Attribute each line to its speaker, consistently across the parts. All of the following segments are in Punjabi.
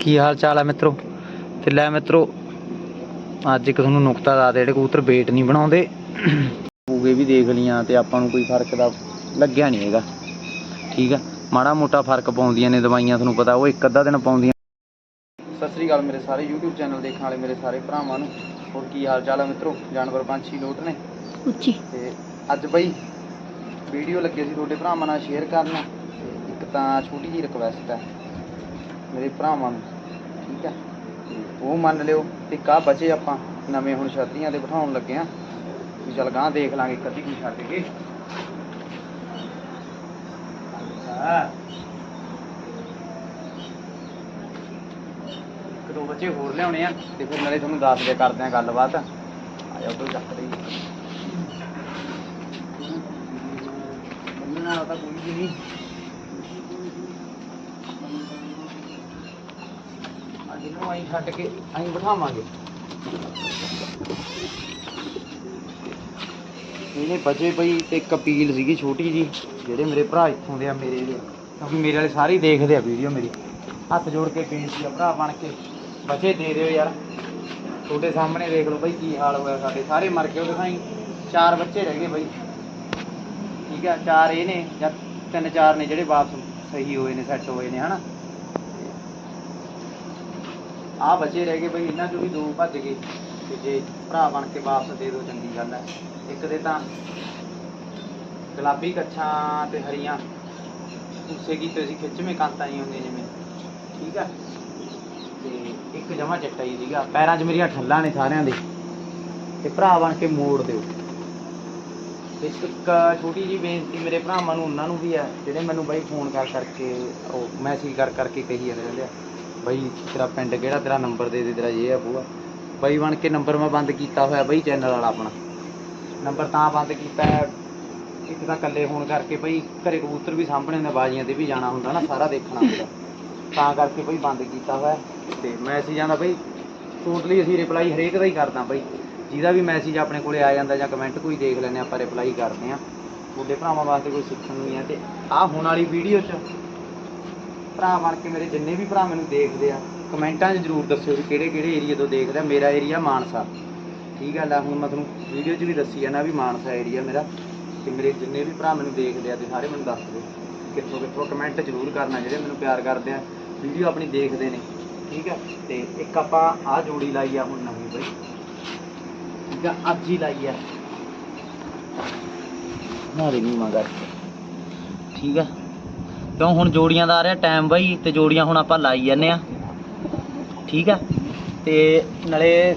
Speaker 1: ਕੀ ਹਾਲ ਚਾਲ ਹੈ ਮਿੱਤਰੋ? ਤੇ ਲੈ ਮਿੱਤਰੋ ਅੱਜ ਇੱਕ ਤੁਹਾਨੂੰ ਨੁਕਤਾ ਦੇ ਜਿਹੜੇ ਕਬੂਤਰ ਵੇਟ ਨਹੀਂ ਬਣਾਉਂਦੇ ਪੂਗੇ ਵੀ ਦੇਖ ਲੀਆਂ ਤੇ ਆਪਾਂ ਨੂੰ ਕੋਈ ਫ਼ਰਕ ਦਾ ਲੱਗਿਆ ਨਹੀਂ ਹੈਗਾ। ਠੀਕ ਆ? ਮਾੜਾ ਮੋਟਾ ਫ਼ਰਕ ਪਾਉਂਦੀਆਂ ਨੇ ਦਵਾਈਆਂ ਤੁਹਾਨੂੰ ਪਤਾ ਉਹ ਇੱਕ ਅੱਧਾ ਦਿਨ ਪਾਉਂਦੀਆਂ। ਸਤਿ ਸ੍ਰੀ ਅਕਾਲ ਮੇਰੇ ਸਾਰੇ YouTube ਚੈਨਲ ਦੇਖਣ ਵਾਲੇ ਮੇਰੇ ਸਾਰੇ ਭਰਾਵਾਂ ਨੂੰ। ਹੋਰ ਕੀ ਹਾਲ ਚਾਲ ਹੈ ਮਿੱਤਰੋ? ਜਾਨਵਰ ਪੰਛੀ ਲੋਟ ਨੇ?
Speaker 2: ਉੱਚੀ।
Speaker 1: ਤੇ ਅੱਜ ਬਈ ਵੀਡੀਓ ਲੱਗੇ ਸੀ ਤੁਹਾਡੇ ਭਰਾਵਾਂ ਨਾਲ ਸ਼ੇਅਰ ਕਰਨ। ਇੱਕ ਤਾਂ ਛੋਟੀ ਜਿਹੀ ਰਿਕਵੈਸਟ ਹੈ। ਮੇਰੇ ਭਰਾਵਾਂ ਨੂੰ, ਠੀਕ ਆ? ਉਹ ਮੰਨ ਲਿਓ ਤੇ ਕਾ ਬਚੇ ਆਪਾਂ, ਨਵੇਂ ਹੁਣ ਛਤਰੀਆਂ ਤੇ ਬਿਠਾਉਣ ਲੱਗੇ ਆ। ਵੀ ਚੱਲ ਗਾਂ ਦੇਖ ਲਾਂਗੇ ਕਦੀ ਕੀ ਛੱਡ ਕੇ ਇੱਕ ਦੋ ਬੱਚੇ ਹੋਰ ਲਿਆਉਣੇ ਆ, ਤੇ ਫਿਰ ਨਾਲੇ ਤੁਹਾਨੂੰ ਦੱਸ ਦਿਆ ਕਰਦੇ ਆ ਗੱਲਬਾਤ। ਆ ਜਾ ਉਧਰ ਚੱਕ ਰਹੀ ਬੰਨਣ ਤਾਂ ਕੋਈ ਵੀ ਨਹੀਂ। ਨੂੰ ਆਈ ਛੱਡ ਕੇ ਅਸੀਂ ਬਿਠਾਵਾਂਗੇ। ਇਹਨੇ ਬਚੇ ਪਈ ਤੇ ਇੱਕ ਸੀਗੀ ਛੋਟੀ ਜੀ ਜਿਹੜੇ ਮੇਰੇ ਭਰਾ ਇੱਥੋਂ ਦੇ ਆ, ਮੇਰੇ ਦੇ ਕਿਉਂਕਿ ਮੇਰੇ ਵਾਲੇ ਸਾਰੇ ਹੀ ਦੇਖਦੇ ਆ ਵੀਡੀਓ ਮੇਰੀ। ਹੱਥ ਜੋੜ ਕੇ ਬੇਨਤੀ ਆ ਭਰਾ ਬਣ ਕੇ, ਬਚੇ ਦੇ ਦਿਓ ਯਾਰ। ਤੁਹਾਡੇ ਸਾਹਮਣੇ ਦੇਖ ਲਓ ਬਈ ਕੀ ਹਾਲ ਹੋਇਆ ਸਾਡੇ, ਸਾਰੇ ਮਰ ਗਏ ਉਹ ਦਿਖਾਈ ਚਾਰ ਬੱਚੇ ਰਹਿ ਗਏ ਬਈ। ਠੀਕ ਆ, ਚਾਰ ਇਹ ਨੇ, ਜਾਂ ਤਿੰਨ ਚਾਰ ਨੇ ਜਿਹੜੇ ਵਾਪਸ ਸਹੀ ਹੋਏ ਨੇ, ਸੈੱਟ ਹੋਏ ਨੇ, ਹਨਾ? ਆ ਬਚੇ ਰਹਿ ਗਏ ਬਈ, ਇਹਨਾਂ ਚੋਂ ਵੀ ਦੋ ਭੱਜ ਗਏ। ਤੇ ਜੇ ਭਰਾ ਬਣ ਕੇ ਵਾਪਸ ਦੇ ਦਿਓ ਚੰਗੀ ਗੱਲ ਹੈ। ਇੱਕ ਦੇ ਤਾਂ ਗੁਲਾਬੀ ਕੱਛਾਂ ਤੇ ਹਰੀਆਂ। ਉਸੇ ਕੀਤੇ ਸੀ ਖਿੱਚਵੇਂ ਕਾਂਤਾਂ ਹੀ ਹੁੰਦੀਆਂ ਜਿਵੇਂ। ਠੀਕ ਆ ਤੇ ਇੱਕ ਜਮਾ ਚਿੱਟਾ ਹੀ ਸੀਗਾ। ਪੈਰਾਂ 'ਚ ਮੇਰੀਆਂ ਠੱਲਾਂ ਨੇ ਸਾਰਿਆਂ ਦੇ। ਤੇ ਭਰਾ ਬਣ ਕੇ ਮੋੜ ਦਿਓ। ਤੇ ਇੱਕ ਛੋਟੀ ਜੀ ਬੇਨਤੀ ਮੇਰੇ ਭਰਾਵਾਂ ਨੂੰ, ਉਹਨਾਂ ਨੂੰ ਵੀ ਹੈ। ਜਿਹੜੇ ਮੈਨੂੰ ਬਾਈ ਫੋਨ ਕਰ ਕਰਕੇ ਉਹ ਮੈਸੇਜ ਕਰ ਕਰਕੇ ਕਹੀ ਜਾਂਦੇ ਰਹਿੰਦੇ ਆ। ਬਈ ਤੇਰਾ ਪਿੰਡ ਕਿਹੜਾ? ਤੇਰਾ ਨੰਬਰ ਦੇ ਦੇ, ਤੇਰਾ ਇਹ ਆ ਬੂਆ ਬਾਈ ਬਣ ਕੇ ਨੰਬਰ ਮੈਂ ਬੰਦ ਕੀਤਾ ਹੋਇਆ ਬਈ, ਚੈਨਲ ਵਾਲਾ ਆਪਣਾ। ਨੰਬਰ ਤਾਂ ਬੰਦ ਕੀਤਾ ਹੈ। ਇੱਕ ਤਾਂ ਇਕੱਲੇ ਹੋਣ ਕਰਕੇ ਬਈ, ਘਰੇ ਕਬੂਤਰ ਵੀ ਸਾਂਭਣੇ ਹੁੰਦੇ ਬਾਜੀਆਂ ਤੇ ਵੀ ਜਾਣਾ ਹੁੰਦਾ ਨਾ, ਸਾਰਾ ਦੇਖਣਾ ਹੁੰਦਾ। ਤਾਂ ਕਰਕੇ ਬਈ ਬੰਦ ਕੀਤਾ ਹੋਇਆ। ਤੇ ਮੈਸੇਜਾਂ ਦਾ ਬਈ ਟੋਟਲੀ ਅਸੀਂ ਰਿਪਲਾਈ ਹਰੇਕ ਦਾ ਹੀ ਕਰਦਾ ਬਈ। ਜਿਹਦਾ ਵੀ ਮੈਸੇਜ ਆਪਣੇ ਕੋਲੇ ਆ ਜਾਂਦਾ ਜਾਂ ਕਮੈਂਟ ਕੋਈ ਦੇਖ ਲੈਂਦੇ ਹਾਂ ਆਪਾਂ ਰਿਪਲਾਈ ਕਰਦੇ ਆ। ਤੁਹਾਡੇ ਭਰਾਵਾਂ ਵਾਸਤੇ ਕੋਈ ਸਿੱਖਣ ਨੂੰ ਹੀ ਆ। ਤੇ ਆਹ ਹੁਣ ਵਾਲੀ ਵੀਡੀਓ 'ਚ ਭਰਾ ਬਣ ਕੇ ਮੇਰੇ ਜਿੰਨੇ ਵੀ ਭਰਾ ਮੈਨੂੰ ਦੇਖਦੇ ਆ, ਕਮੈਂਟਾਂ 'ਚ ਜ਼ਰੂਰ ਦੱਸਿਓ ਵੀ ਕਿਹੜੇ ਕਿਹੜੇ ਏਰੀਆ ਤੋਂ ਦੇਖਦੇ ਆ ਮੇਰਾ ਏਰੀਆ ਮਾਨਸਾ। ਠੀਕ ਗੱਲ ਆ ਹੁਣ ਮੈਂ ਤੁਹਾਨੂੰ ਵੀਡੀਓ 'ਚ ਵੀ ਦੱਸੀ ਆ ਨਾ ਵੀ ਮਾਨਸਾ ਏਰੀਆ ਮੇਰਾ। ਤੇ ਮੇਰੇ ਜਿੰਨੇ ਵੀ ਭਰਾ ਮੈਨੂੰ ਦੇਖਦੇ ਆ, ਤੇ ਸਾਰੇ ਮੈਨੂੰ ਦੱਸ ਦਿਓ। ਕਿੱਥੋਂ ਕਿੱਥੋਂ ਕਮੈਂਟ ਜ਼ਰੂਰ ਕਰਨਾ ਜਿਹੜੇ ਮੈਨੂੰ ਪਿਆਰ ਕਰਦੇ ਆ। ਵੀਡੀਓ ਆਪਣੀ ਦੇਖਦੇ ਨੇ। ਠੀਕ ਆ, ਤੇ ਇੱਕ ਆਪਾਂ ਆਹ ਜੋੜੀ ਲਾਈ ਆ ਹੁਣ ਨਵੀਂ ਬਈ। ਠੀਕ ਆ, ਅੱਜ ਹੀ ਲਾਈ ਆ। ਨਾ ਦੇ ਨਹੀਂ ਮੰਗਾ ਠੀਕ ਆ। ਕਿਉਂ ਹੁਣ ਜੋੜੀਆਂ ਦਾ ਆ ਰਿਹਾ ਟਾਈਮ ਬਾਈ, ਤੇ ਜੋੜੀਆਂ ਹੁਣ ਆਪਾਂ ਲਾਈ ਜਾਂਦੇ ਆ ਠੀਕ ਆ? ਤੇ ਨਾਲੇ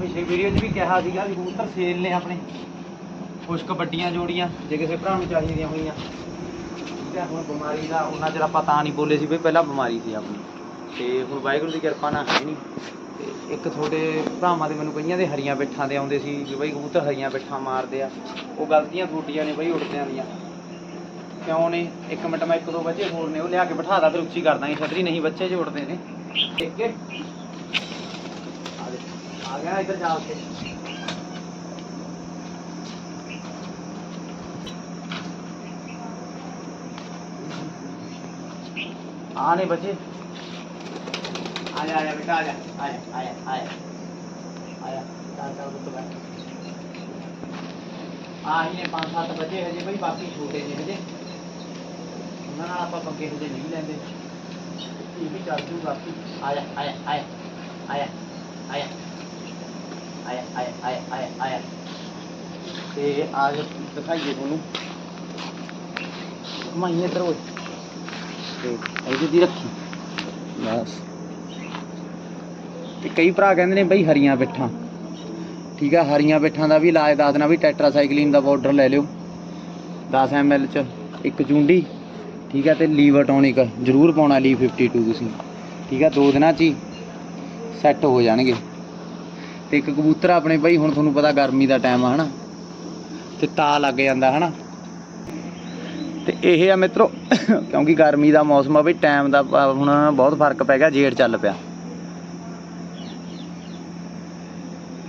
Speaker 1: ਪਿਛਲੀ ਵੀਡੀਓ 'ਚ ਵੀ ਕਿਹਾ ਸੀਗਾ ਵੀ ਕਬੂਤਰ ਸੇਲ ਨੇ ਆਪਣੇ। ਕੁਛ ਕਬੱਡੀਆਂ ਜੋੜੀਆਂ, ਜੇ ਕਿਸੇ ਭਰਾ ਨੂੰ ਚਾਹੀਦੀਆਂ ਹੋਈਆਂ। ਠੀਕ ਆ, ਹੁਣ ਬਿਮਾਰੀ ਦਾ ਉਹਨਾਂ ਚਿਰ ਆਪਾਂ ਤਾਂ ਨਹੀਂ ਬੋਲੇ ਸੀ ਵੀ ਪਹਿਲਾਂ ਬਿਮਾਰੀ ਸੀ ਆਪਣੀ। ਤੇ ਹੁਣ ਵਾਹਿਗੁਰੂ ਦੀ ਕਿਰਪਾ ਨਾਲ ਹੈ ਨਹੀਂ। ਤੇ ਇੱਕ ਤੁਹਾਡੇ ਭਰਾਵਾਂ ਦੇ ਮੈਨੂੰ ਕਈਆਂ ਦੇ ਹਰੀਆਂ ਬੈਠਾਂ ਦੇ ਆਉਂਦੇ ਸੀ ਵੀ ਬਈ ਕਬੂਤਰ ਹਰੀਆਂ ਬੈਠਾਂ ਮਾਰਦੇ ਆ। ਉਹ ਗਲਤੀਆਂ ਤੁਹਾਡੀਆਂ ਨੇ ਬਈ, ਉੜਦਿਆਂ ਦੀਆਂ। ਕਿਉਂ ਨੇ ਇੱਕ ਮਿੰਟ ਮੈਂ ਇੱਕ ਦੋ ਬੱਚੇ ਹੋਰ ਨੇ ਉਹ ਲਿਆ ਕੇ ਬਿਠਾ ਦਾ ਫਿਰ ਉੱਚੀ ਕਰ ਦਾਂਗੇ ਛਤਰੀ ਨਹੀਂ ਬੱਚੇ ਜੇ ਉੜਦੇ ਨੇ ਠੀਕ ਹੈ ਆ ਦੇ ਆ ਗਿਆ ਇੱਧਰ ਜਾ ਉੱਤੇ ਆ ਨੇ ਬੱਚੇ ਆ ਜਾ ਆ ਜਾ ਬੇਟਾ ਆ ਜਾ ਆ ਜਾ ਆ ਜਾ ਆ ਜਾ ਆ ਜਾ ਚੱਲ ਚੱਲ ਪੁੱਤ ਬੈਠ ਆ ਹੀ ਨੇ ਪੰਜ ਸੱਤ ਬੱਚੇ ਹਜੇ ਬਈ ਬਾਕੀ ਛੋਟੇ ਨੇ ਹਜੇ ਉਹਨਾਂ ਨਾਲ ਆਪਾਂ ਪੰਗੇ ਹਜੇ ਨਹੀਂ ਲੈਂਦੇ। ਇਹ ਵੀ ਚੱਲ ਜੂ ਬਾਕੀ ਆ ਜਾ ਆ ਜਾ ਆ ਜਾ ਆ ਜਾ ਆ ਜਾ ਤੇ ਆ ਦਿਖਾਈਏ ਤੁਹਾਨੂੰ। ਮਾਈਏ ਇੱਧਰ ਤੇ ਇਹਦੀ ਦੀ ਰੱਖੀ। ਬਸ। ਤੇ ਕਈ ਭਰਾ ਕਹਿੰਦੇ ਨੇ ਬਈ ਹਰੀਆਂ ਬਿੱਠਾਂ ਠੀਕ ਆ, ਹਰੀਆਂ ਬਿੱਠਾਂ ਦਾ ਵੀ ਇਲਾਜ ਦੱਸ ਦੇਣਾ ਵੀ ਟੈਟਰਾਸਾਈਕਲਿਨ ਦਾ ਪਾਊਡਰ ਲੈ ਲਿਓ। 10 ml ਚ ਇੱਕ ਚੁੰਡੀ। ਠੀਕ ਹੈ ਤੇ ਲੀਵਰ ਟੌਨਿਕ ਜ਼ਰੂਰ ਪਾਉਣਾ ਲੀ 52 ਤੁਸੀਂ। ਠੀਕ ਆ, ਦੋ ਦਿਨਾਂ ਚ ਹੀ ਸੈੱਟ ਹੋ ਜਾਣਗੇ। ਤੇ ਇੱਕ ਕਬੂਤਰ ਆਪਣੇ ਬਈ ਹੁਣ ਤੁਹਾਨੂੰ ਪਤਾ ਗਰਮੀ ਦਾ ਟਾਈਮ ਆ, ਹਨਾ? ਤੇ ਤਾ ਲੱਗ ਜਾਂਦਾ, ਹਨਾ? ਤੇ ਇਹ ਆ ਮਿੱਤਰੋ, ਕਿਉਂਕਿ ਗਰਮੀ ਦਾ ਮੌਸਮ ਆ ਬਈ ਟਾਈਮ ਦਾ ਹੁਣ ਬਹੁਤ ਫ਼ਰਕ ਪੈ ਗਿਆ ਜੇੜ ਚੱਲ ਪਿਆ।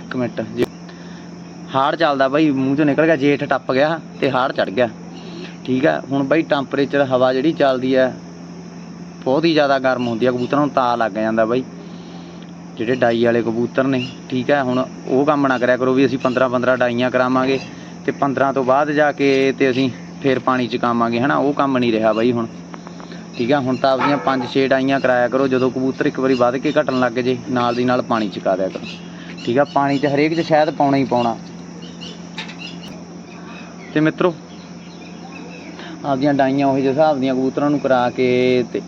Speaker 1: ਇੱਕ ਮਿੰਟ, ਜੇ ਹਾੜ ਚੱਲਦਾ ਬਾਈ ਮੂੰਹ ਚੋਂ ਨਿਕਲ ਗਿਆ, ਜੇਠ ਟੱਪ ਗਿਆ ਤੇ ਹਾੜ ਚੜ ਗਿਆ। ਠੀਕ ਹੈ ਹੁਣ ਬਾਈ ਟੈਂਪਰੇਚਰ ਹਵਾ ਜਿਹੜੀ ਚੱਲਦੀ ਹੈ ਬਹੁਤ ਹੀ ਜ਼ਿਆਦਾ ਗਰਮ ਹੁੰਦੀ ਹੈ ਕਬੂਤਰਾਂ ਨੂੰ ਤਾਂ ਲੱਗ ਜਾਂਦਾ ਬਾਈ। ਜਿਹੜੇ ਡਾਈ ਵਾਲੇ ਕਬੂਤਰ ਨੇ, ਠੀਕ ਹੈ ਹੁਣ ਉਹ ਕੰਮ ਨਾ ਕਰਿਆ ਕਰੋ ਵੀ ਅਸੀਂ 15 15 ਡਾਈਆਂ ਕਰਾਵਾਂਗੇ ਤੇ 15 ਤੋਂ ਬਾਅਦ ਜਾ ਕੇ ਤੇ ਅਸੀਂ ਫੇਰ ਪਾਣੀ ਚਕਾਵਾਂਗੇ ਹਨਾ, ਉਹ ਕੰਮ ਨਹੀਂ ਰਿਹਾ ਬਾਈ ਹੁਣ। ਠੀਕ ਹੈ ਹੁਣ ਤਾਂ ਆਪਦੀਆਂ 5-6 ਡਾਈਆਂ ਕਰਾਇਆ ਕਰੋ, ਜਦੋਂ ਕਬੂਤਰ ਇੱਕ ਵਾਰੀ ਵੱਧ ਕੇ ਘਟਣ ਲੱਗ ਜੇ, ਨਾਲ ਦੀ ਨਾਲ ਪਾਣੀ ਚਕਾ ਦਿਆ ਕਰੋ। ਠੀਕ ਆ, ਪਾਣੀ 'ਚ ਹਰੇਕ 'ਚ ਸ਼ਾਇਦ ਪਾਉਣਾ ਹੀ ਪਾਉਣਾ। ਤੇ ਮਿੱਤਰੋ ਆਪਦੀਆਂ ਡਾਈਆਂ ਉਹੀ ਜਿਹੇ ਹਿਸਾਬ ਦੀਆਂ ਕਬੂਤਰਾਂ ਨੂੰ ਕਰਾ ਕੇ ਤੇ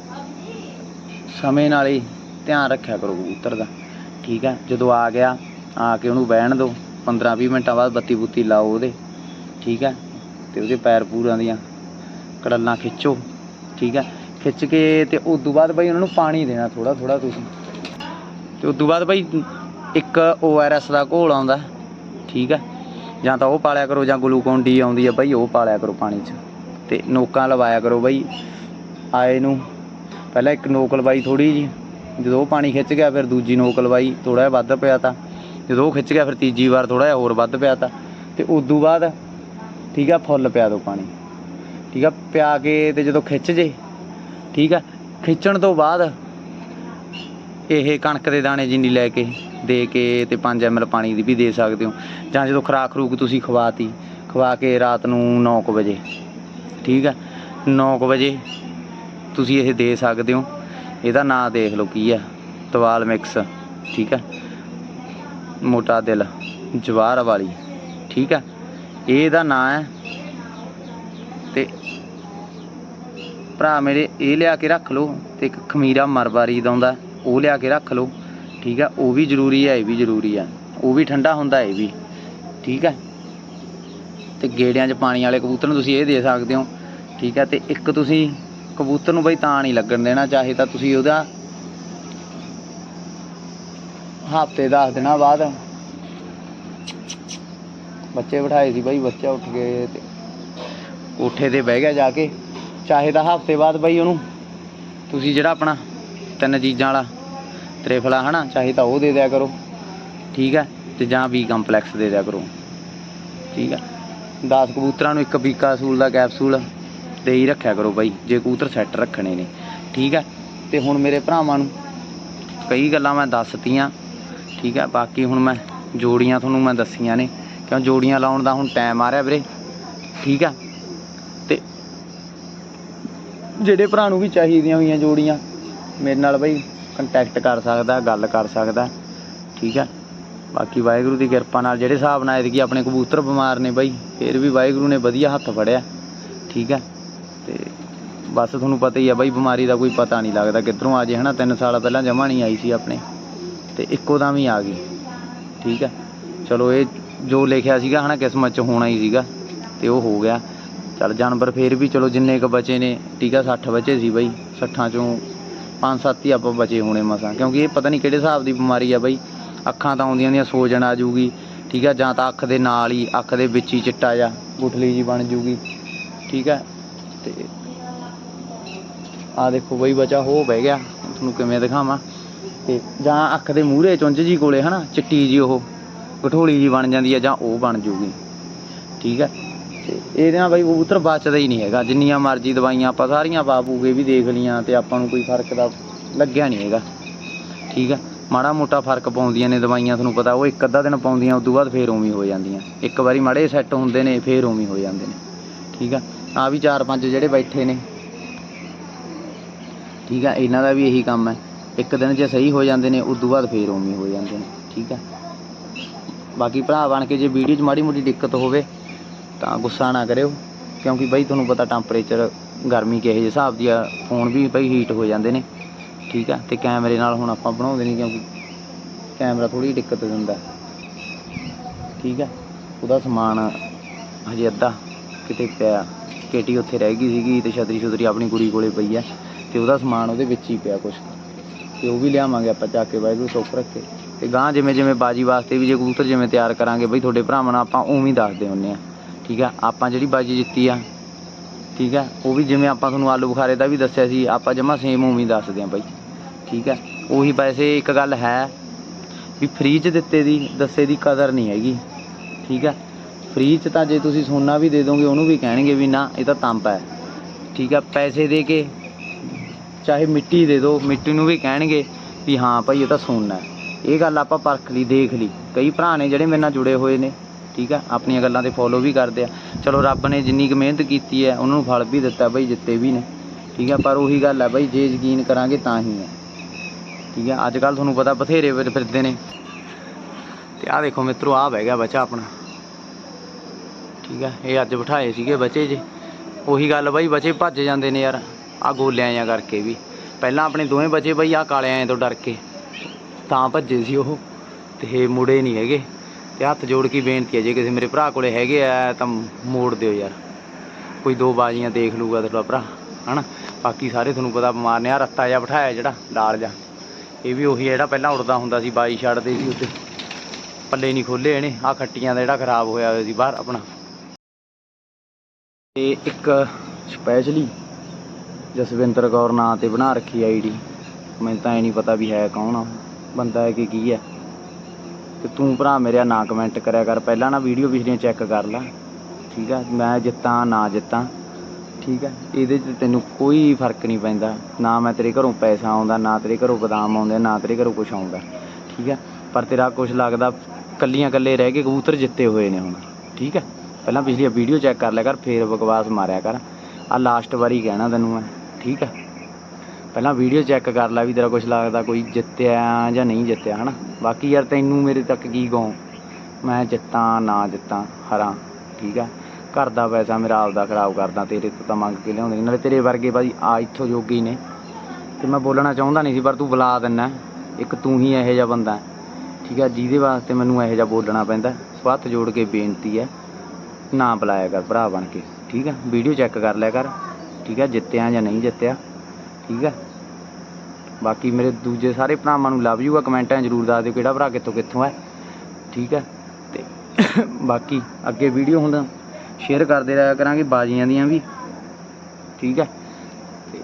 Speaker 1: ਸਮੇਂ ਨਾਲ ਹੀ ਧਿਆਨ ਰੱਖਿਆ ਕਰੋ ਕਬੂਤਰ ਦਾ, ਠੀਕ ਹੈ? ਜਦੋਂ ਆ ਗਿਆ, ਆ ਕੇ ਉਹਨੂੰ ਬਹਿਣ ਦਿਓ 15-20 ਮਿੰਟਾਂ ਬਾਅਦ ਬੱਤੀ ਬੁੱਤੀ ਲਾਓ ਉਹਦੇ, ਠੀਕ ਹੈ? ਤੇ ਉਹਦੇ ਪੈਰ ਪੂਰਾਂ ਦੀਆਂ ਕੜਲਾਂ ਖਿੱਚੋ, ਠੀਕ ਹੈ? ਖਿੱਚ ਕੇ ਤੇ ਉਸ ਤੋਂ ਬਾਅਦ ਬਈ ਉਹਨਾਂ ਨੂੰ ਪਾਣੀ ਦੇਣਾ ਥੋੜਾ ਥੋੜਾ ਤੁਸੀਂ। ਤੇ ਉਸ ਤੋਂ ਬਾਅਦ ਬਈ ਇੱਕ ORS ਦਾ ਘੋਲ ਆਉਂਦਾ, ਠੀਕ ਹੈ? ਜਾਂ ਤਾਂ ਉਹ ਪਾਲਿਆ ਕਰੋ ਜਾਂ ਗਲੂਕੋਨ ਡੀ ਆਉਂਦੀ ਹੈ ਬਈ, ਉਹ ਪਾਲਿਆ ਕਰੋ ਪਾਣੀ 'ਚ। ਤੇ ਨੋਕਾਂ ਲਵਾਇਆ ਕਰੋ ਬਾਈ। ਆਏ ਨੂੰ। ਪਹਿਲਾਂ ਇੱਕ ਨੋਕ ਲਵਾਈ ਥੋੜੀ ਜੀ ਜਦੋਂ ਉਹ ਪਾਣੀ ਖਿੱਚ ਗਿਆ, ਫਿਰ ਦੂਜੀ ਨੋਕ ਲਵਾਈ। ਥੋੜਾ ਜਿਹਾ ਵੱਧ ਪਿਆ ਤਾਂ। ਜਦੋਂ ਉਹ ਖਿੱਚ ਗਿਆ, ਫਿਰ ਤੀਜੀ ਵਾਰ ਥੋੜਾ ਜਿਹਾ ਹੋਰ ਵੱਧ ਪਿਆ ਤਾਂ। ਤੇ ਉਸ ਤੋਂ ਬਾਅਦ ਠੀਕ ਆ, ਫੁੱਲ ਪਿਆ ਦੋ ਪਾਣੀ। ਠੀਕ ਆ, ਪਿਆ ਕੇ ਤੇ ਜਦੋਂ ਖਿੱਚ ਜੇ, ਠੀਕ ਆ, ਖਿੱਚਣ ਤੋਂ ਬਾਅਦ ਇਹ ਕਣਕ ਦੇ ਦਾਣੇ ਜਿੰਨੀ ਲੈ ਕੇ, ਦੇ ਕੇ ਤੇ 5 ml ਪਾਣੀ ਦੀ ਵੀ ਦੇ ਸਕਦੇ ਹੋ। ਜਾਂ ਜਦੋਂ ਖਰਾਕ ਖਰੂਕ ਤੁਸੀਂ ਖਵਾਤੀ, ਖਵਾ ਕੇ ਰਾਤ ਨੂੰ 9 ਵਜੇ। ਠੀਕ ਆ। 9 ਵਜੇ ਤੁਸੀਂ ਇਹ ਦੇ ਸਕਦੇ ਹੋ। ਇਹਦਾ ਨਾਂ ਦੇਖ ਲਓ ਕੀ ਆ। ਤਵਾਲ ਮਿਕਸ, ਠੀਕ ਆ। ਮੋਟਾ ਦਿਲ ਜਵਾਰ ਵਾਲੀ, ਠੀਕ ਆ। ਇਹ ਇਹਦਾ ਨਾਂ ਹੈ ਤੇ ਭਰਾ ਮੇਰੇ ਇਹ ਲਿਆ ਕੇ ਰੱਖ ਲਓ ਤੇ ਇੱਕ ਖਮੀਰਾ ਮਰਵਾਰੀ ਦਾ ਆਉਂਦਾ ਉਹ ਲਿਆ ਕੇ ਰੱਖ ਲਓ, ਠੀਕ ਆ। ਉਹ ਵੀ ਜ਼ਰੂਰੀ ਹੈ ਇਹ ਵੀ ਜ਼ਰੂਰੀ ਆ। ਉਹ ਵੀ ਠੰਡਾ ਹੁੰਦਾ, ਇਹ ਵੀ, ਠੀਕ ਹੈ ਤੇ ਗੇੜਿਆਂ 'ਚ ਪਾਣੀ ਵਾਲੇ ਕਬੂਤਰ ਨੂੰ ਤੁਸੀਂ ਇਹ ਦੇ ਸਕਦੇ ਹੋ। ਠੀਕ ਹੈ ਤੇ ਇੱਕ ਤੁਸੀਂ ਕਬੂਤਰ ਨੂੰ ਬਈ ਤਾਂ ਨਹੀਂ ਲੱਗਣ ਦੇਣਾ, ਚਾਹੇ ਤਾਂ ਤੁਸੀਂ ਉਹਦਾ ਹਫ਼ਤੇ 10 ਦਿਨਾਂ ਬਾਅਦ। ਬੱਚੇ ਬਿਠਾਏ ਸੀ ਬਈ, ਬੱਚਾ ਉੱਠ ਕੇ ਤੇ ਕੋਠੇ ਤੇ ਬਹਿ ਗਿਆ ਜਾ ਕੇ। ਚਾਹੇ ਤਾਂ ਹਫ਼ਤੇ ਬਾਅਦ ਬਈ ਉਹਨੂੰ, ਤੁਸੀਂ ਜਿਹੜਾ ਆਪਣਾ ਤਿੰਨ ਚੀਜ਼ਾਂ ਵਾਲਾ ਤ੍ਰਿਫਲਾ ਹਨਾ, ਚਾਹੇ ਤਾਂ ਉਹ ਦੇ ਦਿਆ ਕਰੋ, ਠੀਕ ਹੈ ਤੇ ਜਾਂ ਵੀ ਕੰਪਲੈਕਸ ਦੇ ਦਿਆ ਕਰੋ, ਠੀਕ ਹੈ 10 ਕਬੂਤਰਾਂ ਨੂੰ ਇੱਕ ਬੀਕਾ ਸੂਲ ਦਾ ਕੈਪਸੂਲ ਦੇ ਹੀ ਰੱਖਿਆ ਕਰੋ ਬਾਈ, ਜੇ ਕਬੂਤਰ ਸੈੱਟ ਰੱਖਣੇ ਨੇ। ਠੀਕ ਹੈ? ਤੇ ਹੁਣ ਮੇਰੇ ਭਰਾਵਾਂ ਨੂੰ ਕਈ ਗੱਲਾਂ ਮੈਂ ਦੱਸਤੀਆਂ। ਠੀਕ ਹੈ? ਬਾਕੀ ਹੁਣ ਮੈਂ ਜੋੜੀਆਂ ਤੁਹਾਨੂੰ ਮੈਂ ਦੱਸੀਆਂ ਨੇ। ਕਿਉਂ? ਜੋੜੀਆਂ ਲਾਉਣ ਦਾ ਹੁਣ ਟਾਈਮ ਆ ਰਿਹਾ ਵੀਰੇ। ਠੀਕ ਆ ਤੇ ਜਿਹੜੇ ਭਰਾ ਨੂੰ ਵੀ ਚਾਹੀਦੀਆਂ ਹੋਈਆਂ ਜੋੜੀਆਂ, ਮੇਰੇ ਨਾਲ ਬਈ ਕੰਟੈਕਟ ਕਰ ਸਕਦਾ, ਗੱਲ ਕਰ ਸਕਦਾ। ਠੀਕ ਆ ਬਾਕੀ ਵਾਹਿਗੁਰੂ ਦੀ ਕਿਰਪਾ ਨਾਲ ਜਿਹੜੇ ਹਿਸਾਬ ਨਾਲ ਐਤਕੀ ਆਪਣੇ ਕਬੂਤਰ ਬਿਮਾਰ ਨੇ ਬਈ, ਫਿਰ ਵੀ ਵਾਹਿਗੁਰੂ ਨੇ ਵਧੀਆ ਹੱਥ ਫੜਿਆ। ਠੀਕ ਆ ਤੇ ਬਸ ਤੁਹਾਨੂੰ ਪਤਾ ਹੀ ਆ ਬਈ, ਬਿਮਾਰੀ ਦਾ ਕੋਈ ਪਤਾ ਨਹੀਂ ਲੱਗਦਾ ਕਿੱਧਰੋਂ ਆ ਜੇ, ਹਨਾ? 3 ਸਾਲ ਪਹਿਲਾਂ ਜਮਾ ਨਹੀਂ ਆਈ ਸੀ ਆਪਣੇ। ਤੇ ਇੱਕੋ ਦਮ ਹੀ ਆ ਗਈ। ਠੀਕ ਆ? ਚਲੋ, ਇਹ ਜੋ ਲਿਖਿਆ ਸੀਗਾ, ਹਨਾ, ਕਿਸਮਤ 'ਚ ਹੋਣਾ ਹੀ ਸੀਗਾ। ਤੇ ਉਹ ਹੋ ਗਿਆ। ਚੱਲ ਜਾਨਵਰ ਫੇਰ ਵੀ, ਚਲੋ, ਜਿੰਨੇ ਕ ਬਚੇ ਨੇ ਟੀਕਾ 60 ਬਚੇ ਸੀ ਬਈ। 60 ਚੋਂ 5-7 ਹੀ ਆਪਾਂ ਬਚੇ ਹੋਣੇ ਮਸਾਂ। ਕਿਉਂਕਿ ਇਹ ਪਤਾ ਨਹੀਂ ਕਿਹੜੇ ਹਿਸਾਬ ਦੀ ਬਿਮਾਰੀ ਆ ਬਈ। ਅੱਖਾਂ ਤਾਂ ਆਉਂਦੀਆਂ ਦੀਆਂ ਸੋਜਣ ਆ ਜੂਗੀ। ਠੀਕ ਆ? ਜਾਂ ਤਾਂ ਅੱਖ ਦੇ ਨਾਲ ਹੀ, ਅੱਖ ਦੇ ਵਿੱਚ ਹੀ ਚਿੱਟਾ ਜਾ ਗੁਠਲੀ ਜੀ ਬਣ ਜੂਗੀ। ਠੀਕ ਆ? ਤੇ ਆ ਦੇਖੋ ਬਈ ਬਚਾ ਹੋ ਬਹਿ ਗਿਆ। ਤੁਹਾਨੂੰ ਕਿਵੇਂ ਦਿਖਾਵਾਂ। ਤੇ ਜਾਂ ਅੱਖ ਦੇ ਮੂਹਰੇ ਚੁੰਝ ਜੀ ਕੋਲੇ ਹਨਾ, ਚਿੱਟੀ ਜੀ ਉਹ ਗਠੋਲੀ ਜੀ ਬਣ ਜਾਂਦੀ ਹੈ ਜਾਂ ਉਹ ਬਣ ਜੂਗੀ। ਠੀਕ ਹੈ ਤੇ ਇਹਦੇ ਨਾਲ ਬਈ ਕਬੂਤਰ ਬਚਦਾ ਹੀ ਨਹੀਂ ਹੈਗਾ। ਜਿੰਨੀਆਂ ਮਰਜ਼ੀ ਦਵਾਈਆਂ ਆਪਾਂ ਸਾਰੀਆਂ ਪਾ ਪੂਗੇ ਵੀ ਦੇਖ ਲੀਆਂ ਤੇ ਆਪਾਂ ਨੂੰ ਕੋਈ ਫ਼ਰਕ ਦਾ ਲੱਗਿਆ ਨਹੀਂ ਹੈਗਾ। ਠੀਕ ਹੈ ਮਾੜਾ ਮੋਟਾ ਫ਼ਰਕ ਪਾਉਂਦੀਆਂ ਨੇ ਦਵਾਈਆਂ, ਤੁਹਾਨੂੰ ਪਤਾ ਉਹ ਇੱਕ ਅੱਧਾ ਦਿਨ ਪਾਉਂਦੀਆਂ, ਉਸ ਤੋਂ ਬਾਅਦ ਫੇਰ ਉਵੇਂ ਹੋ ਜਾਂਦੀਆਂ। ਇੱਕ ਵਾਰੀ ਮਾੜੇ ਸੈੱਟ ਹੁੰਦੇ ਨੇ, ਫੇਰ ਉਵੇਂ ਹੋ ਜਾਂਦੇ ਨੇ। ਠੀਕ ਆ? ਆ ਵੀ ਚਾਰ ਪੰਜ ਜਿਹੜੇ ਬੈਠੇ ਨੇ। ਠੀਕ ਆ, ਇਹਨਾਂ ਦਾ ਵੀ ਇਹੀ ਕੰਮ ਹੈ। ਇੱਕ ਦਿਨ ਜੇ ਸਹੀ ਹੋ ਜਾਂਦੇ ਨੇ ਉਸ ਤੋਂ ਬਾਅਦ ਫੇਰ ਉਵੇਂ ਹੋ ਜਾਂਦੇ ਨੇ, ਠੀਕ ਆ। ਬਾਕੀ ਭਰਾ ਬਣ ਕੇ ਜੇ ਵੀਡੀਓ 'ਚ ਮਾੜੀ ਮੋਟੀ ਦਿੱਕਤ ਹੋਵੇ, ਤਾਂ ਗੁੱਸਾ ਨਾ ਕਰਿਓ, ਕਿਉਂਕਿ ਬਈ ਤੁਹਾਨੂੰ ਪਤਾ ਟੈਂਪਰੇਚਰ ਗਰਮੀ ਕਿਹੋ ਜਿਹੇ ਹਿਸਾਬ ਦੀ ਆ ਫੋਨ ਵੀ ਬਈ ਹੀਟ ਹੋ ਜਾਂਦੇ ਨੇ, ਠੀਕ ਆ। ਤੇ ਕੈਮਰੇ ਨਾਲ ਹੁਣ ਆਪਾਂ ਬਣਾਉਂਦੇ ਨਹੀਂ ਕਿਉਂਕਿ ਕੈਮਰਾ ਥੋੜੀ ਦਿੱਕਤ ਦਿੰਦਾ, ਠੀਕ ਆ। ਉਹਦਾ ਸਮਾਨ ਹਜੇ ਅੱਧਾ ਕਿਤੇ ਪਿਆ ਕੇਟੀ ਉੱਥੇ ਰਹਿ ਗਈ ਸੀਗੀ ਤੇ ਛਤਰੀ ਛਤਰੀ ਆਪਣੀ ਕੁੜੀ ਕੋਲੇ ਪਈ ਆ ਤੇ ਉਹਦਾ ਸਮਾਨ ਉਹਦੇ ਵਿੱਚ ਹੀ ਪਿਆ ਕੁਛ। ਤੇ ਉਹ ਵੀ ਲਿਆਵਾਂਗੇ ਆਪਾਂ ਚੱਕ ਕੇ ਵਾਹਿਗੁਰੂ ਸੁੱਖ ਰੱਖੇ। ਤੇ ਗਾਂ ਜਿਵੇਂ ਜਿਵੇਂ ਬਾਜੀ ਵਾਸਤੇ ਵੀ ਜੇ ਕਬੂਤਰ ਜਿਵੇਂ ਤਿਆਰ ਕਰਾਂਗੇ ਬਈ ਤੁਹਾਡੇ ਭਰਾਵਾਂ ਨਾਲ ਆਪਾਂ ਉਵੇਂ ਦੱਸਦੇ ਹੁੰਨੇ ਆ। ਠੀਕ ਆ? ਆਪਾਂ ਜਿਹੜੀ ਬਾਜੀ ਜਿੱਤੀ ਆ, ਠੀਕ ਆ? ਉਹ ਵੀ ਜਿਵੇਂ ਆਪਾਂ ਤੁਹਾਨੂੰ ਆਲੂ ਬੁਖਾਰੇ ਦਾ ਵੀ ਦੱਸਿਆ ਸੀ, ਆਪਾਂ ਜਮਾ ਸੇਮ ਉਵੇਂ ਦੱਸਦੇ ਆ ਬਈ। ਠੀਕ ਆ? ਉਹੀ ਪੈਸੇ ਇੱਕ ਗੱਲ ਹੈ ਵੀ ਫ੍ਰੀ ਚ ਦਿੱਤੇ ਦੀ, ਦੱਸੇ ਦੀ ਕਦਰ ਨਹੀਂ ਹੈਗੀ। ਠੀਕ ਆ? ਫ੍ਰੀ ਚ ਤਾਂ ਜੇ ਤੁਸੀਂ ਸੋਨਾ ਵੀ ਦੇ ਦੋਗੇ, ਉਹਨੂੰ ਵੀ ਕਹਿਣਗੇ ਵੀ ਨਾ, ਇਹ ਤਾਂ ਤੰਪ ਹੈ। ਠੀਕ ਆ, ਪੈਸੇ ਦੇ ਕੇ ਚਾਹੇ ਮਿੱਟੀ ਦੇ ਦਿਓ ਮਿੱਟੀ ਨੂੰ ਵੀ ਕਹਿਣਗੇ ਵੀ ਹਾਂ ਭਾਈ, ਇਹ ਤਾਂ ਸੋਨਾ ਹੈ। ਇਹ ਗੱਲ ਆਪਾਂ ਪਰਖ ਲਈ, ਦੇਖ ਲਈ। ਕਈ ਭਰਾ ਨੇ ਜਿਹੜੇ ਮੇਰੇ ਨਾਲ ਜੁੜੇ ਹੋਏ ਨੇ, ਠੀਕ ਆ, ਆਪਣੀਆਂ ਗੱਲਾਂ ਤੇ ਫੋਲੋ ਵੀ ਕਰਦੇ ਆ। ਚਲੋ, ਰੱਬ ਨੇ ਜਿੰਨੀ ਕੁ ਮਿਹਨਤ ਕੀਤੀ ਹੈ, ਉਹਨਾਂ ਨੂੰ ਫਲ ਵੀ ਦਿੱਤਾ ਬਈ, ਜਿੱਤੇ ਵੀ ਨੇ। ਠੀਕ ਆ, ਪਰ ਉਹੀ ਗੱਲ ਹੈ ਬਈ, ਜੇ ਯਕੀਨ ਕਰਾਂਗੇ ਤਾਂ ਹੀ ਹੈ। ਠੀਕ ਆ, ਅੱਜ ਕੱਲ ਤੁਹਾਨੂੰ ਪਤਾ ਬਥੇਰੇ ਫਿਰ- ਫਿਰਦੇ ਨੇ। ਤੇ ਆਹ ਦੇਖੋ ਮਿੱਤਰੋ, ਆਹ ਬਹਿ ਗਿਆ ਬੱਚਾ ਆਪਣਾ। ਠੀਕ ਆ, ਇਹ ਅੱਜ ਬਿਠਾਏ ਸੀਗੇ ਬੱਚੇ ਜੇ। ਉਹੀ ਗੱਲ ਬਾਈ, ਬੱਚੇ ਭੱਜ ਜਾਂਦੇ ਨੇ ਯਾਰ ਆ ਗੋਲਿਆਂ ਜਾਂ ਕਰਕੇ ਵੀ। ਪਹਿਲਾਂ ਆਪਣੇ ਦੋਵੇਂ ਬੱਚੇ ਬਈ ਆ ਕਾਲਿਆਂ ਐਂ ਤੋਂ ਡਰ ਕੇ। ਤਾਂ ਭੱਜੇ ਸੀ ਉਹ, ਤੇ ਮੁੜੇ ਨਹੀਂ ਹੈਗੇ। ਤੇ ਹੱਥ ਜੋੜ ਕੇ ਬੇਨਤੀ ਹੈ ਜੇ ਕਿਸੇ ਮੇਰੇ ਭਰਾ ਕੋਲੇ ਹੈਗੇ ਆ, ਤਾਂ ਮੋੜ ਦਿਓ ਯਾਰ। ਕੋਈ ਦੋ ਬਾਜ਼ੀਆਂ ਦੇਖ ਲੂਗਾ ਤੁਹਾਡਾ ਭਰਾ, ਹਨਾ? ਬਾਕੀ ਸਾਰੇ ਤੁਹਾਨੂੰ ਪਤਾ ਬਿਮਾਰ ਨੇ ਆ ਰੱਤਾ ਜਿਹਾ ਬਿਠਾਇਆ ਜਿਹੜਾ ਡਾਲ ਜਿਹਾ। ਇਹ ਵੀ ਉਹੀ ਜਿਹੜਾ ਪਹਿਲਾਂ ਉੜਦਾ ਹੁੰਦਾ ਸੀ ਬਾਈ ਛੱਡਦੇ ਸੀ ਉੱਤੇ ਪੱਲੇ ਨਹੀਂ ਖੋਲੇ ਇਹਨੇ ਆ ਖੱਟੀਆਂ ਦਾ ਜਿਹੜਾ ਖਰਾਬ ਹੋਇਆ ਹੋਇਆ ਸੀ ਬਾਹਰ ਆਪਣਾ। ਤੇ ਇੱਕ ਸਪੈਸ਼ਲੀ ਜਸਵਿੰਦਰ ਕੌਰ ਨਾਂ ਤੇ ਬਣਾ ਰੱਖੀ ਆਈਡੀ ਮੈਨੂੰ ਤਾਂ ਇਹ ਨਹੀਂ ਪਤਾ ਵੀ ਹੈ ਕੌਣ ਆ। ਬੰਦਾ ਹੈ ਕਿ ਕੀ ਹੈ। ਤੇ ਤੂੰ ਭਰਾ ਮੇਰਿਆ ਨਾ ਕਮੈਂਟ ਕਰਿਆ ਕਰ। ਪਹਿਲਾਂ ਨਾ ਵੀਡੀਓ ਪਿਛਲੀਆਂ ਚੈੱਕ ਕਰ ਲੈ। ਠੀਕ ਆ? ਮੈਂ ਜਿੱਤਾਂ, ਨਾ ਜਿੱਤਾਂ। ਠੀਕ ਆ? ਇਹਦੇ 'ਚ ਤੈਨੂੰ ਕੋਈ ਫ਼ਰਕ ਨਹੀਂ ਪੈਂਦਾ। ਨਾ ਮੈਂ ਤੇਰੇ ਘਰੋਂ ਪੈਸਾ ਆਉਂਦਾ, ਨਾ ਤੇਰੇ ਘਰੋਂ ਬਦਾਮ ਆਉਂਦੇ, ਨਾ ਤੇਰੇ ਘਰੋਂ ਕੁਝ ਆਉਂਦਾ। ਠੀਕ ਆ? ਪਰ ਤੇਰਾ ਕੁਝ ਲੱਗਦਾ ਕੱਲੀਆਂ ਕੱਲੇ ਰਹਿ ਕੇ ਕਬੂਤਰ ਜਿੱਤੇ ਹੋਏ ਨੇ ਹੁਣ। ਠੀਕ ਆ? ਪਹਿਲਾਂ ਪਿਛਲੀ ਵੀਡੀਓ ਚੈੱਕ ਕਰ ਲਿਆ ਕਰ, ਫੇਰ ਬਕਵਾਸ ਮਾਰਿਆ ਕਰ। ਆ ਲਾਸਟ ਵਾਰੀ ਕਹਿਣਾ ਤੈਨੂੰ ਮੈਂ, ਠੀਕ ਆ? ਪਹਿਲਾਂ ਵੀਡੀਓ ਚੈੱਕ ਕਰ ਲੈ ਵੀ ਤੇਰਾ ਕੁਝ ਲੱਗਦਾ, ਕੋਈ ਜਿੱਤਿਆ ਜਾਂ ਨਹੀਂ ਜਿੱਤਿਆ, ਹਨਾ? ਬਾਕੀ ਯਾਰ ਤੈਨੂੰ ਮੇਰੇ ਤੱਕ ਕੀ ਗਾਉ? ਮੈਂ ਜਿੱਤਾਂ, ਨਾ ਜਿੱਤਾਂ, ਹਰਾਂ, ਠੀਕ ਆ? ਘਰ ਦਾ ਪੈਸਾ ਮੇਰਾ ਆਪਦਾ ਖਰਾਬ ਕਰਦਾ, ਤੇਰੇ ਤੋਂ ਤਾਂ ਮੰਗ ਕੇ ਲਿਆਉਂਦੇ ਨੀ। ਨਾਲੇ ਤੇਰੇ ਵਰਗੇ ਭਾਈ ਆ ਇੱਥੋਂ ਜੋਗੇ ਨੇ। ਤੇ ਮੈਂ ਬੋਲਣਾ ਚਾਹੁੰਦਾ ਨਹੀਂ ਸੀ, ਪਰ ਤੂੰ ਬੁਲਾ ਦਿੰਨਾ। ਇੱਕ ਤੂੰ ਹੀ ਇਹੋ ਜਿਹਾ ਬੰਦਾ, ਠੀਕ ਆ? ਜਿਹਦੇ ਵਾਸਤੇ ਮੈਨੂੰ ਇਹੋ ਜਿਹਾ ਬੋਲਣਾ ਪੈਂਦਾ। ਸੋ ਹੱਥ ਜੋੜ ਕੇ ਬੇਨਤੀ ਹੈ ਨਾ ਬੁਲਾਇਆ ਕਰ ਭਰਾ ਬਣ ਕੇ, ਠੀਕ ਆ? ਵੀਡੀਓ ਚੈੱਕ ਕਰ ਲਿਆ ਕਰ, ਠੀਕ ਆ? ਜਿੱਤਿਆ ਜਾਂ ਨਹੀਂ ਜਿੱਤਿਆ, ਠੀਕ ਆ? ਬਾਕੀ ਮੇਰੇ ਦੂਜੇ ਸਾਰੇ ਭਰਾਵਾਂ ਨੂੰ ਲਵ ਯੂ ਆ, ਕਮੈਂਟਾਂ ਜ਼ਰੂਰ ਦੱਸ ਦਿਓ ਕਿਹੜਾ ਭਰਾ ਕਿੱਥੋਂ ਕਿੱਥੋਂ ਹੈ ਠੀਕ ਆ? ਤੇ ਬਾਕੀ ਅੱਗੇ ਵੀਡੀਓ ਹੁਣ ਸ਼ੇਅਰ ਕਰਦੇ ਰਿਹਾ ਕਰਾਂਗੇ ਬਾਜ਼ੀਆਂ ਦੀਆਂ ਵੀ, ਠੀਕ ਹੈ ਤੇ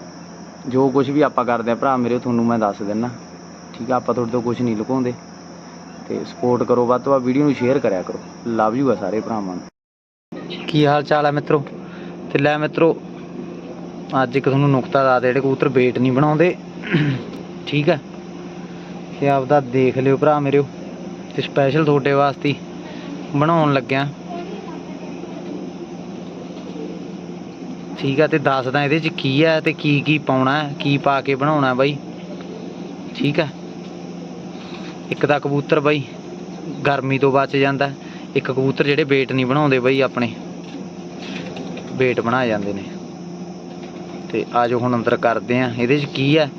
Speaker 1: ਜੋ ਕੁਝ ਵੀ ਆਪਾਂ ਕਰਦੇ ਆ ਭਰਾ, ਮੇਰੇ ਤੁਹਾਨੂੰ ਮੈਂ ਦੱਸ ਦਿੰਨਾ, ਠੀਕ ਆ? ਆਪਾਂ ਤੁਹਾਡੇ ਤੋਂ ਕੁਝ ਨਹੀਂ ਲੁਕਾਉਂਦੇ, ਤੇ ਸਪੋਰਟ ਕਰੋ ਵੱਧ ਤੋਂ ਵੱਧ ਵੀਡੀਓ ਨੂੰ ਸ਼ੇਅਰ ਕਰਿਆ ਕਰੋ ਲਵ ਯੂ ਆ ਸਾਰੇ ਭਰਾਵਾਂ ਨੂੰ। ਕੀ ਹਾਲ ਚਾਲ ਹੈ ਮਿੱਤਰੋ? ਤੇ ਲੈ ਮਿੱਤਰੋ, ਅੱਜ ਇੱਕ ਤੁਹਾਨੂੰ ਨੁਕਤਾ ਦੱਸ ਦੇ ਜਿਹੜੇ ਕਬੂਤਰ ਵੇਟ ਨਹੀਂ ਬਣਾਉਂਦੇ। ਠੀਕ ਹੈ? ਤੇ ਆਪਦਾ ਦੇਖ ਲਿਓ ਭਰਾ ਮੇਰਿਓ ਤੇ ਸਪੈਸ਼ਲ ਤੁਹਾਡੇ ਵਾਸਤੇ ਬਣਾਉਣ ਲੱਗਿਆ। ਠੀਕ ਆ ਤੇ ਦੱਸਦਾ ਇਹਦੇ ਚ ਕੀ ਹੈ ਤੇ ਕੀ ਕੀ ਪਾਉਣਾ ਹੈ, ਕੀ ਪਾ ਕੇ ਬਣਾਉਣਾ ਹੈ ਬਾਈ। ਠੀਕ ਹੈ? ਇੱਕ ਤਾਂ ਕਬੂਤਰ ਬਾਈ, ਗਰਮੀ ਤੋਂ ਬਚ ਜਾਂਦਾ। ਇੱਕ ਕਬੂਤਰ ਜਿਹੜੇ ਵੇਟ ਨਹੀਂ ਬਣਾਉਂਦੇ ਬਈ ਆਪਣੇ। ਵੇਟ ਬਣਾ ਜਾਂਦੇ ਨੇ। ਤੇ ਆਜੋ ਹੁਣ ਅੰਦਰ ਕਰਦੇ ਆ। ਇਹਦੇ ਚ ਕੀ ਹੈ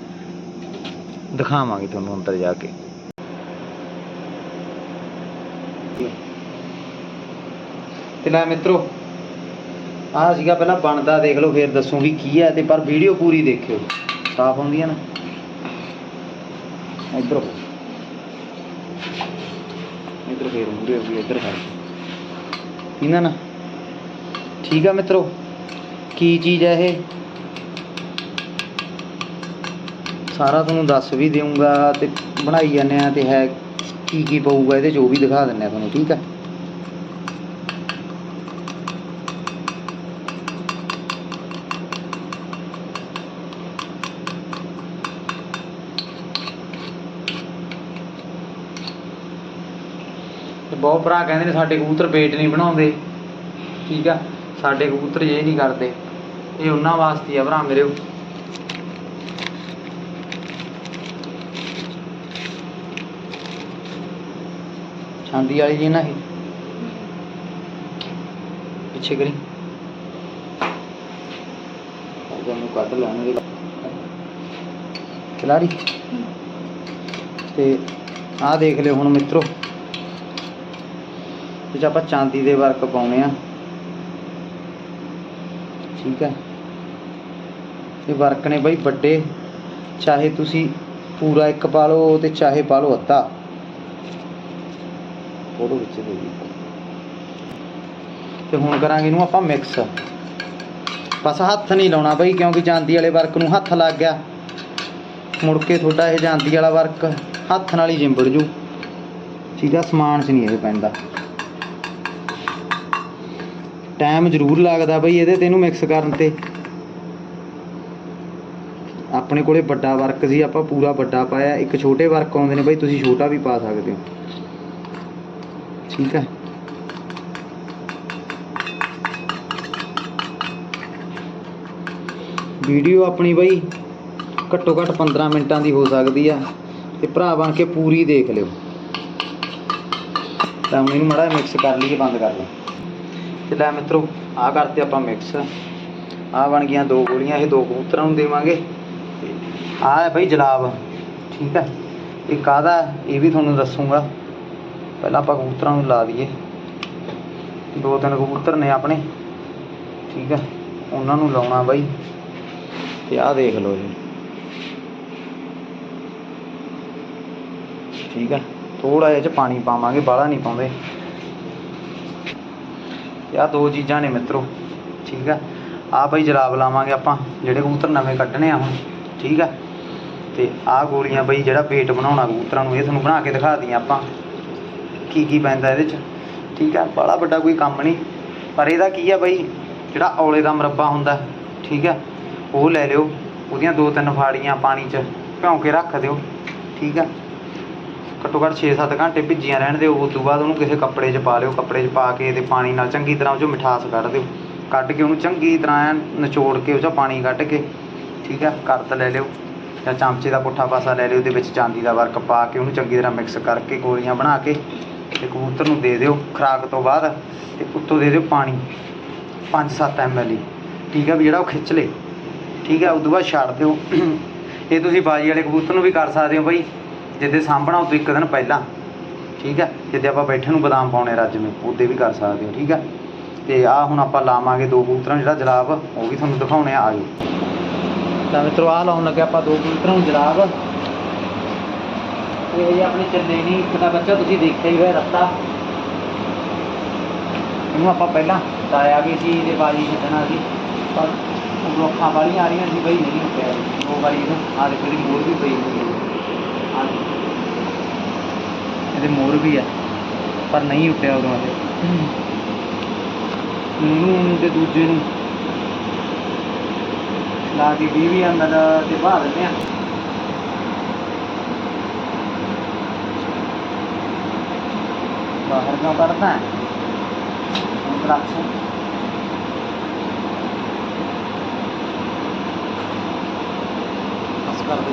Speaker 1: ਦਿਖਾਵਾਂਗੇ ਤੁਹਾਨੂੰ ਅੰਦਰ ਜਾ ਕੇ। ਤੇ ਲੈ ਮਿੱਤਰੋ, ਆਹ ਸੀਗਾ ਪਹਿਲਾਂ ਬਣਦਾ, ਦੇਖ ਲਓ ਫੇਰ ਦੱਸੂ ਵੀ ਕੀ ਹੈ ਤੇ ਪਰ ਵੀਡੀਓ ਪੂਰੀ ਦੇਖਿਓ। ਸਾਫ਼ ਹੁੰਦੀ ਨਾ। ਇੱਧਰ ਇੱਧਰ ਫੇਰ ਮੂਰੇ ਹੋ ਗਈ ਇੱਧਰ ਕਰ ਇਹਨਾਂ ਨਾ ਠੀਕ ਆ ਮਿੱਤਰੋ, ਕੀ ਚੀਜ਼ ਹੈ ਇਹ? ਸਾਰਾ ਤੁਹਾਨੂੰ ਦੱਸ ਵੀ ਦੇਵਾਂਗਾ ਤੇ ਬਣਾਈ ਜਾਂਦੇ ਆ ਤੇ ਹੈ ਕੀ ਕੀ ਪਊਗਾ ਇਹਦੇ ਚ ਉਹ ਵੀ ਦਿਖਾ ਦਿੰਨੇ ਆ ਤੁਹਾਨੂੰ, ਠੀਕ ਆ? ਭਰਾ ਕਹਿੰਦੇ ਨੇ ਸਾਡੇ ਕਬੂਤਰ ਪੇਟ ਨਹੀਂ ਬਣਾਉਂਦੇ। ਠੀਕ ਆ? ਸਾਡੇ ਕਬੂਤਰ ਇਹ ਨਹੀਂ ਕਰਦੇ। ਇਹ ਉਹਨਾਂ ਵਾਸਤੇ ਆ ਭਰਾ ਮੇਰੇ। ਚਾਂਦੀ ਵਾਲੀ ਜੀ ਨਾ ਇਹ। ਪਿੱਛੇ ਕਰੀ। ਉਹਨੂੰ ਕੱਢ ਲੈਣਗੇ ਖਿਲਾੜੀ ਤੇ ਆਹ ਦੇਖ ਲਿਓ ਹੁਣ ਮਿੱਤਰੋ। ਇਹ ਆਪਾਂ ਚਾਂਦੀ ਦੇ ਵਰਕ ਪਾਉਣੇ ਆ। ਠੀਕ ਹੈ। ਇਹ ਵਰਕ ਨੇ ਬਈ ਵੱਡੇ, ਚਾਹੇ ਤੁਸੀਂ ਪੂਰਾ ਇੱਕ ਪਾ ਲਓ ਤੇ ਚਾਹੇ ਪਾ ਲਓ ਅੱਧਾ। ਫੋਟੋ ਵਿੱਚ ਦੇ ਦੀ ਤੇ ਹੁਣ ਕਰਾਂਗੇ ਇਹਨੂੰ ਆਪਾਂ ਮਿਕਸ ਬਸ ਹੱਥ ਨਹੀਂ ਲਾਉਣਾ ਬਈ, ਕਿਉਂਕਿ ਜਾਂਦੀ ਵਾਲੇ ਵਰਕ ਨੂੰ ਹੱਥ ਲੱਗ ਗਿਆ। ਮੁੜ ਕੇ ਤੁਹਾਡਾ ਇਹ ਜਾਂਦੀ ਵਾਲਾ ਵਰਕ ਹੱਥ ਨਾਲ ਹੀ ਜਿੰਬੜ ਜੂ। ਠੀਕ ਸਮਾਨ 'ਚ ਨਹੀਂ ਇਹ ਪੈਂਦਾ। ਟਾਈਮ ਜ਼ਰੂਰ ਲੱਗਦਾ ਬਈ ਇਹਦੇ ਤੇ ਇਹਨੂੰ ਮਿਕਸ ਕਰਨ ਤੇ। ਆਪਣੇ ਕੋਲੇ ਵੱਡਾ ਵਰਕ ਸੀ, ਆਪਾਂ ਪੂਰਾ ਵੱਡਾ ਪਾਇਆ। ਇੱਕ ਛੋਟੇ ਵਰਕ ਆਉਂਦੇ ਨੇ ਬਈ, ਤੁਸੀਂ ਛੋਟਾ ਵੀ ਪਾ ਸਕਦੇ ਹੋ। ਠੀਕ ਹੈ। ਵੀਡੀਓ ਆਪਣੀ ਬਈ ਘੱਟੋ ਘੱਟ 15 ਮਿੰਟਾਂ ਦੀ ਹੋ ਸਕਦੀ ਆ। ਤੇ ਭਰਾ ਬਣ ਕੇ ਪੂਰੀ ਦੇਖ ਲਿਓ। ਤਾਂ ਹੁਣ ਇਹਨੂੰ ਮੜਾ ਮਿਕਸ ਕਰ ਲਈਏ, ਬੰਦ ਕਰ ਲਓ ਤੇ ਲੈ ਮਿੱਤਰੋ, ਆਹ ਕਰਤੇ ਆਪਾਂ ਮਿਕਸ ਆਹ ਬਣ ਗਈਆਂ ਦੋ ਗੋਲੀਆਂ, ਇਹ ਦੋ ਕਬੂਤਰਾਂ ਨੂੰ ਦੇਵਾਂਗੇ। ਤੇ ਆਹ ਹੈ ਬਈ ਜਲਾਬ, ਠੀਕ ਹੈ? ਇਹ ਕਾਹਦਾ ਇਹ ਵੀ ਤੁਹਾਨੂੰ ਦੱਸੂਗਾ। ਪਹਿਲਾਂ ਆਪਾਂ ਕਬੂਤਰਾਂ ਨੂੰ ਲਾ ਦਈਏ। ਦੋ ਤਿੰਨ ਕਬੂਤਰ ਨੇ ਆਪਣੇ, ਠੀਕ ਹੈ? ਉਹਨਾਂ ਨੂੰ ਲਾਉਣਾ ਬਾਈ। ਤੇ ਆਹ ਦੇਖ ਲਓ ਜੀ। ਠੀਕ ਹੈ? ਥੋੜਾ ਜਿਹਾ ਚ ਪਾਣੀ ਪਾਵਾਂਗੇ, ਬਾਹਲਾ ਨਹੀਂ ਪਾਉਂਦੇ। ਤੇ ਆਹ ਦੋ ਚੀਜ਼ਾਂ ਨੇ ਮਿੱਤਰੋ, ਠੀਕ ਆ? ਆਹ ਬਈ ਜਰਾਬ ਲਾਵਾਂਗੇ ਆਪਾਂ, ਜਿਹੜੇ ਕਬੂਤਰ ਨਵੇਂ ਕੱਢਣੇ ਆ ਹੁਣ, ਠੀਕ ਆ? ਤੇ ਆਹ ਗੋਲੀਆਂ ਬਈ ਜਿਹੜਾ ਵੇਟ ਬਣਾਉਣਾ ਕਬੂਤਰਾਂ ਨੂੰ, ਇਹ ਤੁਹਾਨੂੰ ਬਣਾ ਕੇ ਦਿਖਾ ਦਈਆਂ ਆਪਾਂ, ਕੀ ਕੀ ਪੈਂਦਾ ਇਹਦੇ ਚ, ਠੀਕ ਆ? ਬੜਾ ਵੱਡਾ ਕੋਈ ਕੰਮ ਨਹੀਂ, ਪਰ ਇਹਦਾ ਕੀ ਆ ਬਈ, ਜਿਹੜਾ ਔਲੇ ਦਾ ਮੁਰੱਬਾ ਹੁੰਦਾ, ਠੀਕ ਆ? ਉਹ ਲੈ ਲਿਓ, ਉਹਦੀਆਂ ਦੋ ਤਿੰਨ ਫਾੜੀਆਂ ਪਾਣੀ 'ਚ ਭਿਉਂ ਕੇ ਰੱਖ ਦਿਓ, ਠੀਕ ਆ? ਘੱਟੋ ਘੱਟ 6-7 ਘੰਟੇ ਭਿੱਜੀਆਂ ਰਹਿਣ ਦਿਓ, ਉਸ ਤੋਂ ਬਾਅਦ ਉਹਨੂੰ ਕਿਸੇ ਕੱਪੜੇ 'ਚ ਪਾ ਲਿਓ, ਕੱਪੜੇ 'ਚ ਪਾ ਕੇ ਤੇ ਪਾਣੀ ਨਾਲ ਚੰਗੀ ਤਰ੍ਹਾਂ ਉਹ 'ਚੋਂ ਮਿਠਾਸ ਕੱਢ ਦਿਓ। ਕੱਢ ਕੇ ਉਹਨੂੰ ਚੰਗੀ ਤਰ੍ਹਾਂ ਐਨ ਨਿਚੋੜ ਕੇ ਉਹ 'ਚੋਂ ਪਾਣੀ ਕੱਢ ਕੇ, ਠੀਕ ਆ, ਕਰਤ ਲੈ ਲਿਓ। ਜਾਂ ਚਮਚੇ ਦਾ ਪੁੱਠਾ ਪਾਸਾ ਲੈ ਲਿਓ, ਉਹਦੇ ਵਿੱਚ ਚਾਂਦੀ ਦਾ ਵਰਕ ਪਾ ਕੇ ਉਹਨੂੰ ਚੰਗੀ ਤਰ੍ਹਾਂ ਮਿਕਸ ਕਰਕੇ ਗੋਲੀਆਂ ਬਣਾ ਕੇ ਤੇ ਕਬੂਤਰ ਨੂੰ ਦੇ ਦਿਓ ਖੁਰਾਕ ਤੋਂ ਬਾਅਦ ਤੇ ਉੱਤੋਂ ਦੇ ਦਿਓ ਪਾਣੀ 5-7 ਐਮਐਲ ਠੀਕ ਆ ਵੀ ਜਿਹੜਾ ਉਹ ਖਿੱਚ ਲੇ। ਠੀਕ ਆ ਉਦੋਂ ਬਾਅਦ ਛੱਡ ਦਿਓ। ਇਹ ਤੁਸੀਂ ਬਾਜੀ ਵਾਲੇ ਕਬੂਤਰ ਨੂੰ ਵੀ ਕਰ ਸਕਦੇ ਹੋ ਬਈ। ਜਿੱਦੇ ਸਾਂਭਣਾ ਉਹ ਤੋਂ ਇੱਕ ਦਿਨ ਪਹਿਲਾਂ, ਠੀਕ ਹੈ? ਜਿੱਦੇ ਆਪਾਂ ਬੈਠੇ ਨੂੰ ਬਦਾਮ ਪਾਉਣੇ ਰੱਜਵੇਂ ਉਹਦੇ ਵੀ ਕਰ ਸਕਦੇ ਹੋ ਠੀਕ ਹੈ? ਤੇ ਆ ਹੁਣ ਆਪਾਂ ਲਾਵਾਂਗੇ ਦੋ ਕਬੂਤਰਾਂ, ਜਿਹੜਾ ਜਲਾਬ, ਉਹ ਵੀ ਤੁਹਾਨੂੰ ਦਿਖਾਉਣੇ ਆ ਆਜੋ ਤਾਂ ਮਿੱਤਰੋ ਆ ਲਾਉਣ ਲੱਗੇ ਆਪਾਂ ਦੋ ਕਬੂਤਰਾਂ ਨੂੰ ਜਲਾਬ। ਇਹ ਜੀ ਆਪਣੇ ਚੱਲੇ ਨਹੀਂ, ਇੱਕ ਦਾ ਬੱਚਾ ਤੁਸੀਂ ਦੇਖਿਆ ਹੀ ਹੋਇਆ ਰੱਤਾ ਇਹਨੂੰ ਆਪਾਂ ਪਹਿਲਾਂ ਲਾਇਆ ਵੀ ਸੀ, ਇਹਦੇ ਬਾਜੀ ਛੱਡਣਾ ਸੀ। ਪਰ ਉਹ ਅੱਖਾਂ ਵਾਲੀਆਂ ਆ ਰਹੀਆਂ ਸੀ, ਬਈ ਨਹੀਂ ਉੱਠਿਆ ਦੋ ਵਾਰੀ ਇਹਨੂੰ ਆ ਦੇਖੋ ਇਹਦੀ ਮੋਰ ਵੀ ਪਈ ਹੋਈ ਇਹਦੇ ਮੋਰ ਵੀ ਆ, ਪਰ ਨਹੀਂ ਉੱਠਿਆ ਉਦੋਂ ਅਜੇ ਇਹਨੂੰ ਤੇ ਦੂਜੇ ਨੂੰ। ਲਾ ਕੇ 20 ਵੀ ਅੰਦਰ ਤੇ ਬਾਹਰ ਦਿੰਦੇ ਆ। ਬਾਹਰ ਕਿਉਂ ਕੱਢਦਾ ਹੈ? ਹੁਣ ਕਰ ਦੇ